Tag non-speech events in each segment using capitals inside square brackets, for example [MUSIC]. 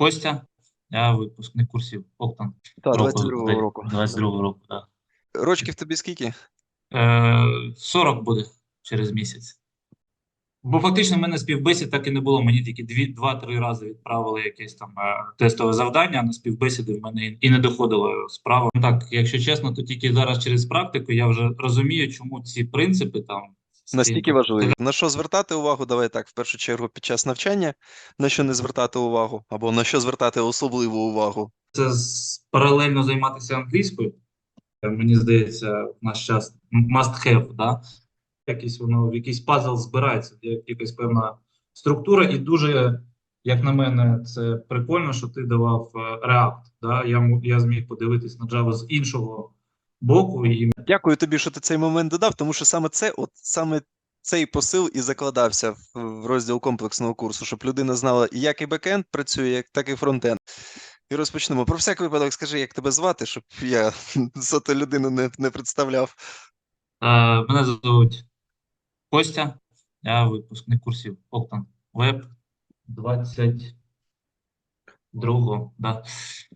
Костя, я випускник курсів Октан. Так, року, 22 року. 22 року, так. Рочків тобі скільки? Е, 40 буде через місяць. Бо фактично в мене співбесід так і не було. Мені тільки дві, два-три рази відправили якесь там е, тестове завдання, а на співбесіди в мене і- не доходило справа. Так, якщо чесно, то тільки зараз через практику я вже розумію, чому ці принципи там Настільки важливі. На що звертати увагу? Давай так, в першу чергу, під час навчання, на що не звертати увагу, або на що звертати особливу увагу. це з- паралельно займатися англійською. Е, Мені здається, в наш час must have, да? Якийсь воно в якийсь пазл збирається, якась певна структура, і дуже, як на мене, це прикольно, що ти давав е, React. Да? Я, я зміг подивитись на Java з іншого боку, і Дякую тобі, що ти цей момент додав, тому що саме це, от саме цей посил і закладався в, розділ комплексного курсу, щоб людина знала, як і бекенд працює, так і фронтенд. І розпочнемо. Про всяк випадок, скажи, як тебе звати, щоб я [LAUGHS] зато людину не, не представляв. е, мене звуть Костя, я випускник курсів Октан Веб 22-го, да,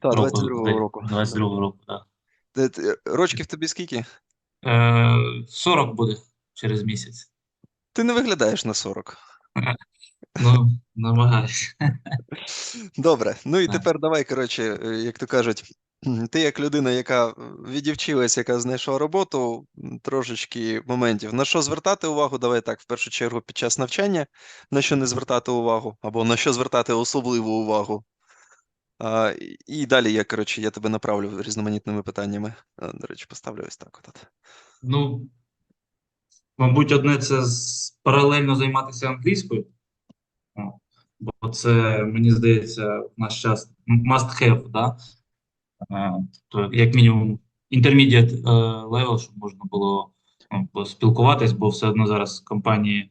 Так, року, 22 року. 22 року, да. Е, Рочків тобі скільки? Е, 40 буде через місяць. Ти не виглядаєш на 40. [LAUGHS] Ну, намагаюсь. [LAUGHS] Добре, ну і тепер давай, коротше, е, як то кажуть, [CLEARS THROAT] ти як людина, яка е, відівчилась, яка знайшла роботу, трошечки моментів. На що звертати увагу? Давай так, в першу чергу, під час навчання, на що не звертати увагу, або на що звертати особливу увагу. А, і- далі я, коротше, я тебе направлю різноманітними питаннями. А, До речі, поставлю ось так. От. Ну, мабуть, одне це паралельно займатися англійською. Бо це, мені здається, в наш час must have, да? Е, То, як мінімум, intermediate е, level, щоб можна було поспілкуватись, бо все одно зараз компанії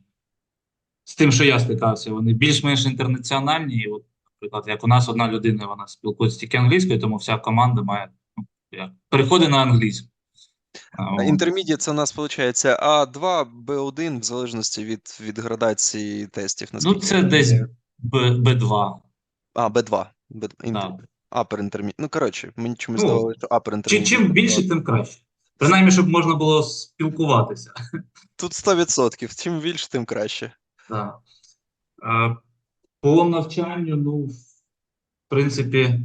з тим, що я стикався, вони більш-менш інтернаціональні. І от, наприклад, як у нас одна людина, вона спілкується тільки англійською, тому вся команда має ну, як, переходить на англійську. А, це у нас виходить А2, Б1, в залежності від, від градації тестів. Ну, це десь. Б, Б2. А, Б2. Б... інтер- Upper intermediate. Ну, коротше, мені чомусь Ну, здавалося, що upper intermediate. Чим більше, тим краще. Принаймні, щоб можна було спілкуватися. Тут 100%. Чим більше, тим краще. Так. По навчанню, ну, в принципі,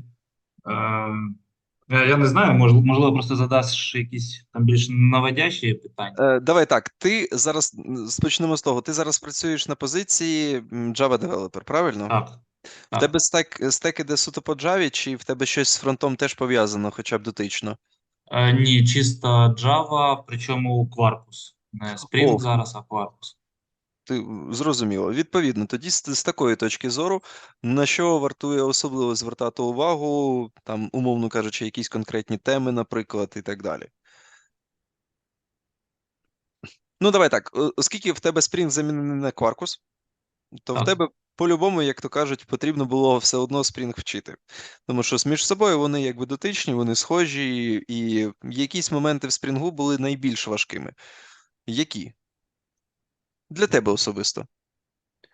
е, я, не знаю, мож, можливо, просто задаш якісь там більш наводящі питання. Е, давай так, ти зараз, м, почнемо з того, ти зараз працюєш на позиції Java Developer, правильно? Так. В так. тебе стек, стек іде суто по Java, чи в тебе щось з фронтом теж пов'язано, хоча б дотично? Е, ні, чисто Java, причому Quarkus. Не Spring Ох. зараз, а Quarkus. Ти зрозуміло. Відповідно, тоді з, з такої точки зору, на що вартує особливо звертати увагу, там, умовно кажучи, якісь конкретні теми, наприклад, і так далі. Ну, давай так, оскільки в тебе Spring замінений на Quarkus, то в тебе по-любому, як то кажуть, потрібно було все одно Spring вчити. Тому що між собою вони якби дотичні, вони схожі, і якісь моменти в Spring були найбільш важкими. Які? Для тебе особисто.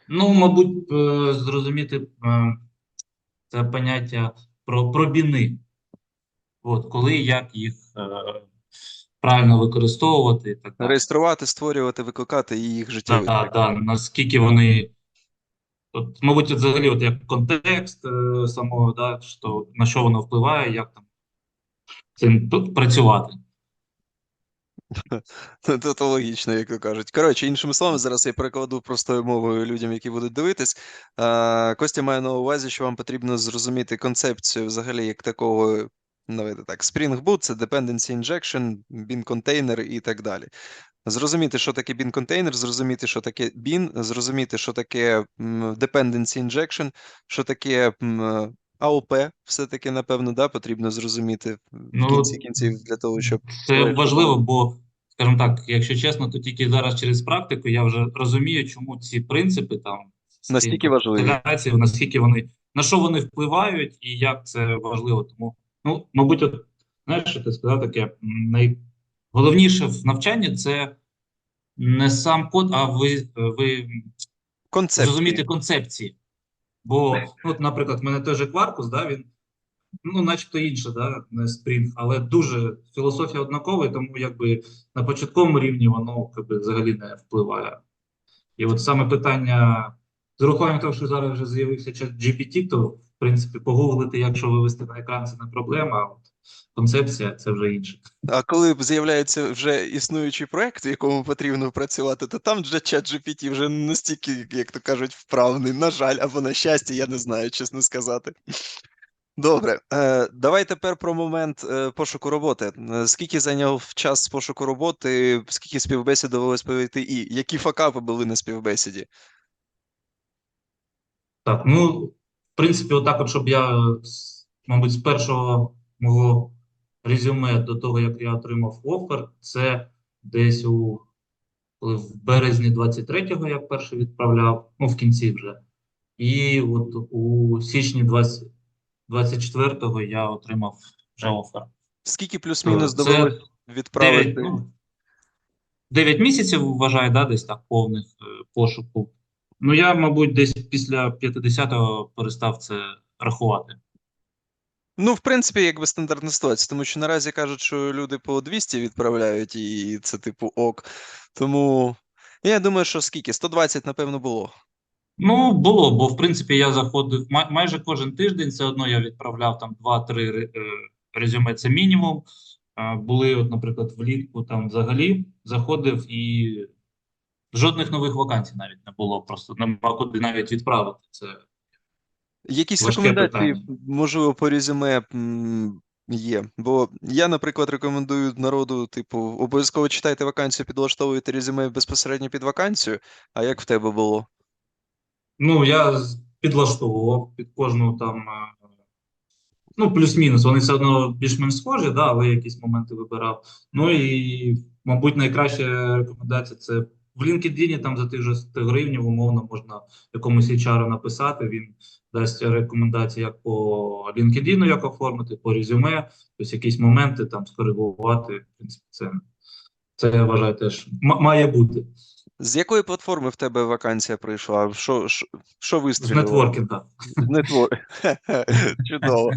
Ну, мабуть, е, зрозуміти е, це поняття про, про біни. От, коли як їх е, правильно використовувати і так далі. Реєструвати, створювати, викликати і їх життєві. Так, так, наскільки вони. От, мабуть, взагалі, от як контекст е, самого, да, що, на що воно впливає, як там цим тут працювати. [LAUGHS] Це то логічно, як то кажуть. Коротше, іншими словами, зараз я перекладу простою мовою людям, які будуть дивитись. Костя має на увазі, що вам потрібно зрозуміти концепцію взагалі як такого. Давайте так, Spring Boot – це dependency injection, bin container і так далі. Зрозуміти, що таке bin container, зрозуміти, що таке bin, зрозуміти, що таке dependency injection, що таке AOP, все-таки, напевно, да, потрібно зрозуміти в Ну, кінці кінців для того, щоб Це важливо, бо, скажімо так, якщо чесно, то тільки зараз через практику я вже розумію, чому ці принципи там Настільки важливі. наскільки вони на що вони впливають і як це важливо. Тому, ну, мабуть, от знаєш, що ти сказав таке найголовніше в навчанні це не сам код, а ви, ви концепції. зрозуміти концепції. Бо, ну, от, наприклад, в мене же Quarkus, да, він, ну, начебто інше, да, не Spring, але дуже філософія однакова, тому якби на початковому рівні воно якби, взагалі не впливає. І от саме питання, з урахуванням того, що зараз вже з'явився чат GPT, то, в принципі, погуглити, якщо вивести на екран, це не проблема, от концепція це вже інше. А коли з'являється вже існуючий проект, в якому потрібно працювати, то там вже чат GPT вже настільки, як то кажуть, вправний. На жаль, або на щастя, я не знаю, чесно сказати. Добре, е, давай тепер про момент е, пошуку роботи. Е, Скільки зайняв час пошуку роботи, скільки співбесід довелось пройти, і які факапи були на співбесіді? Так, ну, в принципі, отак, от, щоб я, мабуть, з першого мого резюме до того, як я отримав офер, це десь у коли в березні 23-го я перший відправляв, ну, в кінці вже. І от у січні 20, 24-го я отримав вже офер. Скільки плюс-мінус Це довелось 9, відправити? ну, 9 місяців вважаю, да, десь так повних е, пошуку. Ну, я, мабуть, десь після 50-го перестав це рахувати. Ну, в принципі, якби стандартна ситуація, тому що наразі кажуть, що люди по 200 відправляють, і це типу ок. Тому я думаю, що скільки? 120, напевно, було. Ну, було, бо в принципі я заходив май- майже кожен тиждень, все одно я відправляв там 2-3 ре- е, резюме, це мінімум. Були, от, наприклад, влітку там взагалі заходив і жодних нових вакансій навіть не було. Просто нема куди навіть відправити. Це Якісь Важке рекомендації, питання. можливо, по резюме є. Бо я, наприклад, рекомендую народу, типу, обов'язково читайте вакансію, підлаштовуйте резюме безпосередньо під вакансію. А як в тебе було? Ну, я підлаштовував під кожну там, е, ну, плюс-мінус. Вони все одно більш-менш схожі, да, але якісь моменти вибирав. Ну і, мабуть, найкраща рекомендація це в LinkedIn, там за тих же 100 гривень, умовно, можна якомусь HR написати. Він дасть рекомендації як по LinkedIn, як оформити, по резюме, тобто якісь моменти там скоригувати. В принципі, це, це я вважаю теж має бути. З якої платформи в тебе вакансія прийшла? Що, що, що З вистрілило? нетворкінга. З нетвор... [LAUGHS] Чудово.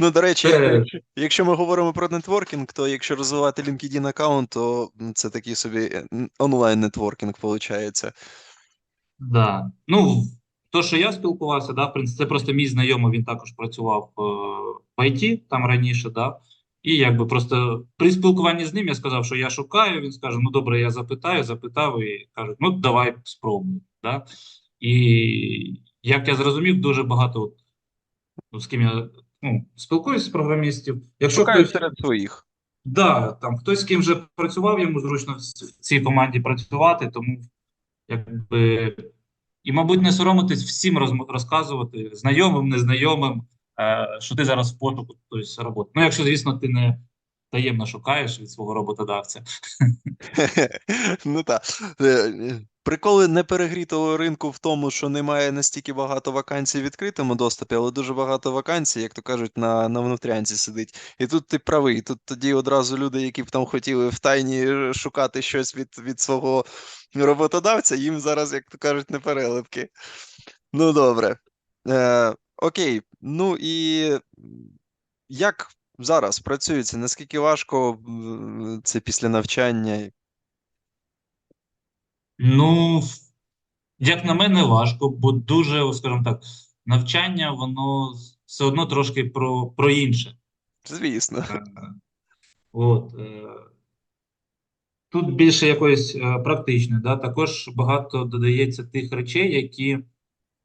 Ну, до речі, якщо, якщо ми говоримо про нетворкінг, то якщо розвивати LinkedIn аккаунт, то це такий собі е, онлайн-нетворкінг, виходить. Да. Ну, то, що я спілкувався, да, в принципі, це просто мій знайомий, він також працював е, в IT там раніше, да. І якби просто при спілкуванні з ним я сказав, що я шукаю. Він скаже: ну добре, я запитаю, запитав і кажуть, ну давай спробуй. Да? І як я зрозумів, дуже багато, от, ну, з ким я ну, спілкуюся з програмістів. Якщо Шукають хтось, серед своїх. да, там хтось з ким вже працював, йому зручно в цій команді працювати, тому якби. І, мабуть, не соромитись всім розм- розказувати, знайомим, незнайомим, що ти зараз в пошуку тобто, роботи. Ну, якщо, звісно, ти не таємно шукаєш від свого роботодавця. [LAUGHS] Ну так. Е, Приколи неперегрітого ринку в тому, що немає настільки багато вакансій в відкритому доступі, але дуже багато вакансій, як то кажуть, на, на внутрянці сидить. І тут ти правий. Тут тоді одразу люди, які б там хотіли в тайні е, шукати щось від, від свого роботодавця, їм зараз, як то кажуть, не перелипки. Ну, добре. Е, окей. Ну і як зараз працюється? Наскільки важко це після навчання? Ну, як на мене, важко, бо дуже, скажімо так, навчання, воно все одно трошки про, про інше. Звісно. Е, От, е, тут більше якоїсь е, практичної, да? також багато додається тих речей, які,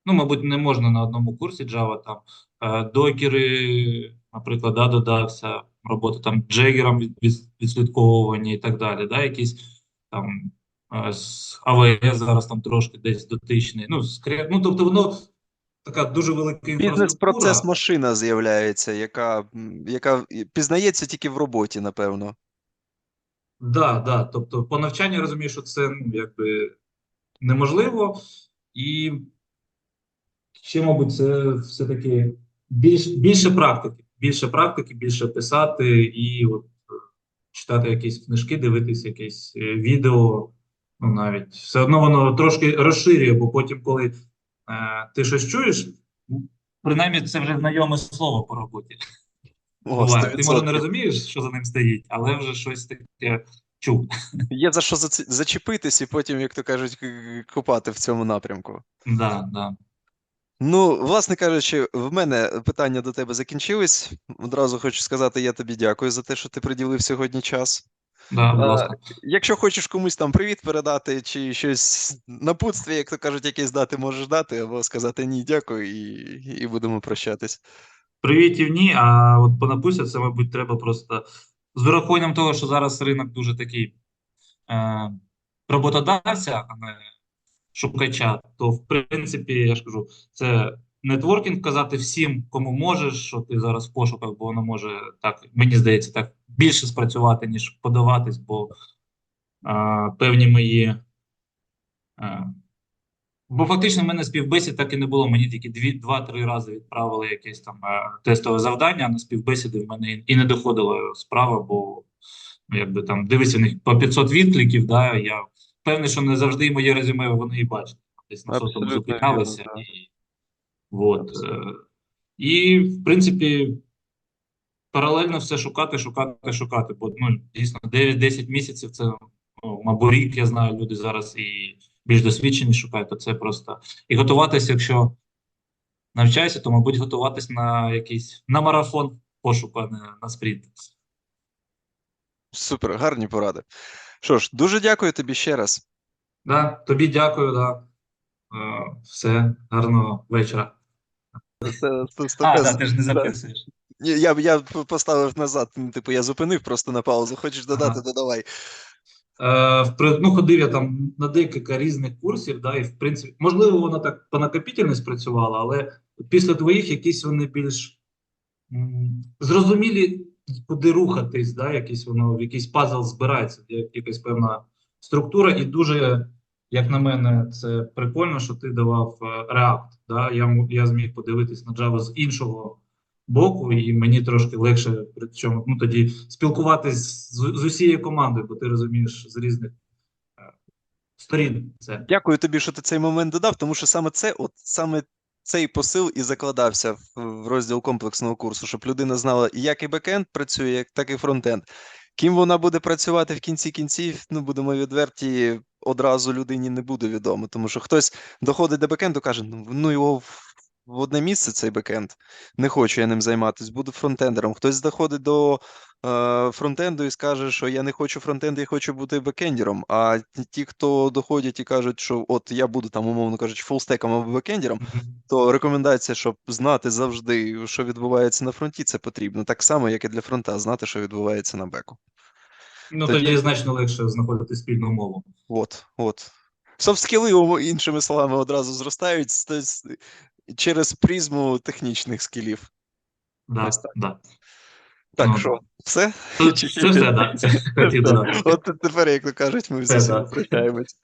ну, мабуть, не можна на одному курсі Java, там, е, докери, наприклад, да, додався, робота там джегером від, від, відслідковування і так далі, да? якісь там е, з AWS зараз там трошки десь дотичний, ну, скреп, ну, тобто воно така дуже велика інфраструктура. Бізнес-процес машина з'являється, яка, яка пізнається тільки в роботі, напевно. Да, да. Тобто, по навчанню розумію, що це ну, якби неможливо, і ще, мабуть, це все-таки більш, більше практики. Більше практики, більше писати і от, е, читати якісь книжки, дивитися якесь е, відео. Ну, навіть все одно воно трошки розширює, бо потім, коли е, ти щось чуєш, принаймні це вже знайоме слово по роботі. О, Ти може не розумієш, що за ним стоїть, але вже щось таке чув. Є за що зачепитись і потім, як то кажуть, к- копати в цьому напрямку. Да, да. Ну, власне кажучи, в мене питання до тебе закінчились. Одразу хочу сказати, я тобі дякую за те, що ти приділив сьогодні час. Да, будь А. Якщо хочеш комусь там привіт передати, чи щось напутстві, як то кажуть, якесь дати, можеш дати, або сказати ні, дякую, і, і будемо прощатись. Привітів ні, а от по написі це, мабуть, треба просто з вирахуванням того, що зараз ринок дуже такий е, роботодавця, а не шукача, то в принципі, я ж кажу, це нетворкінг казати всім, кому можеш, що ти зараз в пошуках, бо воно може так, мені здається, так більше спрацювати, ніж подаватись, бо е, певні мої. Е, Бо фактично в мене співбесід так і не було. Мені тільки дві, два-три рази відправили якесь там тестове завдання, а на співбесіди в мене і, не доходила справа, бо ну, якби там дивися по 500 відкликів, да, я певний, що не завжди і моє резюме вони і бачать. Десь на сотому Абсолютно зупинялися. вірно. І, от, е, і, в принципі, паралельно все шукати, шукати, шукати. Бо ну, дійсно 9-10 місяців це, ну, мабуть, рік, я знаю, люди зараз і більш досвідчені шукають, то це просто. І готуватися, якщо навчаюся, то, мабуть, готуватись на якийсь на марафон пошуку, а не на спринт. Супер, гарні поради. Що ж, дуже дякую тобі ще раз. Да, тобі дякую, да. Е, все, гарного вечора. Це, це, А, да, ти ж не записуєш. Я, б- я поставив назад, ну, типу, я зупинив просто на паузу. Хочеш додати, Ага. додавай. Е, ну, ходив я там на декілька різних курсів, да, і в принципі, можливо, воно так по накопітельно спрацювало, але після твоїх якісь вони більш м, зрозумілі, куди рухатись, да, якийсь воно, в якийсь пазл збирається, якась певна структура, і дуже, як на мене, це прикольно, що ти давав е, React. Да? Я, я зміг подивитись на Java з іншого боку, і мені трошки легше при цьому ну, тоді спілкуватись з, з усією командою, бо ти розумієш з різних е, сторін це. Дякую тобі, що ти цей момент додав, тому що саме це, от саме цей посил і закладався в, розділ комплексного курсу, щоб людина знала, як і бекенд працює, як так і фронтенд. Ким вона буде працювати в кінці кінців, ну будемо відверті, одразу людині не буде відомо, тому що хтось доходить до бекенду, каже: ну, ну його в, одне місце цей бекенд, не хочу я ним займатися, буду фронтендером. Хтось доходить до е, фронтенду і скаже, що я не хочу фронтенду, я хочу бути бекендером. А ті- хто доходять і кажуть, що от я буду там, умовно кажучи, фулстеком або бекендером, то рекомендація, щоб знати завжди, що відбувається на фронті, це потрібно. Так само, як і для фронта, знати, що відбувається на беку. Ну, Тоді- тоді значно легше знаходити спільну мову. От, от. Софт-скіли, іншими словами, одразу зростають через призму технічних скілів. Да, так. да. Так, Ну, що, все? Це, це все, [LAUGHS] додати. От тепер, як то кажуть, ми Все, прощаємось.